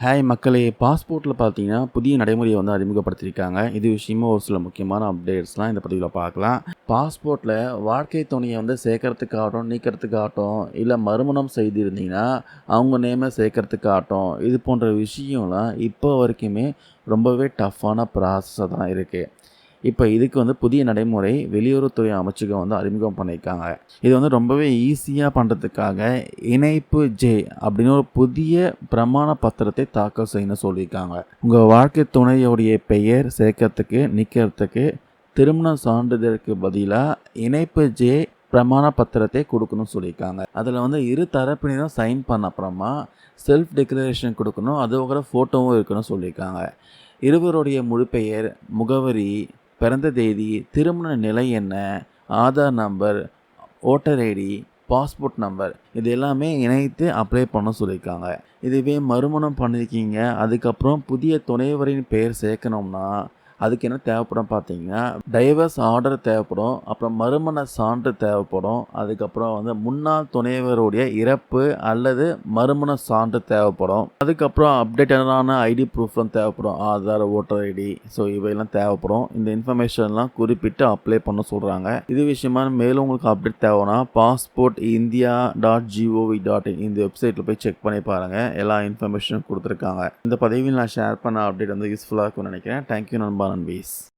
Hi மக்களே பாஸ்போர்ட்டில் பார்த்தீங்கன்னா புதிய நடைமுறையை வந்து அறிமுகப்படுத்தியிருக்காங்க. இது விஷயமா ஒரு சில முக்கியமான அப்டேட்ஸ்லாம் இந்த பதிவில் பார்க்கலாம் பாஸ்போர்ட்டில் வாழ்க்கை துணையை வந்து சேர்க்கறதுக்காகட்டும் நீக்கிறதுக்காகட்டும் இல்லை மறுமணம் செய்திருந்தீங்கன்னா அவங்க நேமை சேர்க்கறதுக்காகட்டும் இது போன்ற விஷயம்லாம் இப்போ வரைக்குமே ரொம்பவே டஃப்பான ப்ராசஸாக தான் இருக்குது இப்போ இதுக்கு வந்து புதிய நடைமுறை வெளியுறவுத்துறை அமைச்சகம் வந்து அறிமுகம் பண்ணியிருக்காங்க. இது வந்து ரொம்பவே ஈஸியாக பண்ணுறதுக்காக இணைப்பு ஜே அப்படின்னு ஒரு புதிய பிரமாண பத்திரத்தை தாக்கல் செய்யணும்னு சொல்லியிருக்காங்க. உங்கள் வாழ்க்கை துணையோடைய பெயர் சேர்க்கறதுக்கு நிற்கிறதுக்கு திருமண சான்றிதழுக்கு பதிலாக இணைப்பு ஜே பிரமாண பத்திரத்தை கொடுக்கணும்னு சொல்லியிருக்காங்க. அதில் வந்து இரு தரப்பினரும் சைன் பண்ண அப்புறமா செல்ஃப் டிக்ளரேஷன் கொடுக்கணும் அதோட ஃபோட்டோவும் இருக்கணும்னு சொல்லியிருக்காங்க. இருவருடைய முழு பெயர் முகவரி பிறந்த தேதி திருமண நிலை என்ன Aadhaar number voter ID passport number இது எல்லாமே இணைத்து அப்ளை பண்ண சொல்லியிருக்காங்க. இதுவே மறுமணம் பண்ணியிருக்கீங்க அதுக்கப்புறம் புதிய துணைவரின் பெயர் சேர்க்கணும்னா அதுக்கு என்ன தேவைப்படும் பார்த்தீங்கன்னா டைவர்ஸ் ஆர்டர் தேவைப்படும். அப்புறம் மறுமண சான்று தேவைப்படும். அதுக்கப்புறம் வந்து முன்னாள் துணைவருடைய இறப்பு அல்லது மறுமண சான்று தேவைப்படும். அதுக்கப்புறம் அப்டேட்டடான ஐடி ப்ரூஃப்லாம் தேவைப்படும். ஆதார் ஓட்டர் ஐடி ஸோ இவையெல்லாம் தேவைப்படும். இந்த இன்ஃபர்மேஷன்லாம் குறிப்பிட்டு அப்ளை பண்ண சொல்கிறாங்க இது விஷயமா மேலும் உங்களுக்கு அப்டேட் தேவைன்னா passport India dot GOV dot in இந்த வெப்சைட்டில் போய் செக் பண்ணி பாருங்கள் எல்லா இன்ஃபர்மேஷனும் கொடுத்துருக்காங்க. இந்த பதிவில் நான் ஷேர் பண்ண அப்டேட் வந்து யூஸ்ஃபுல்லாக இருக்கும்னு நினைக்கிறேன். தேங்க்யூ நண்பா. Allen Weiss.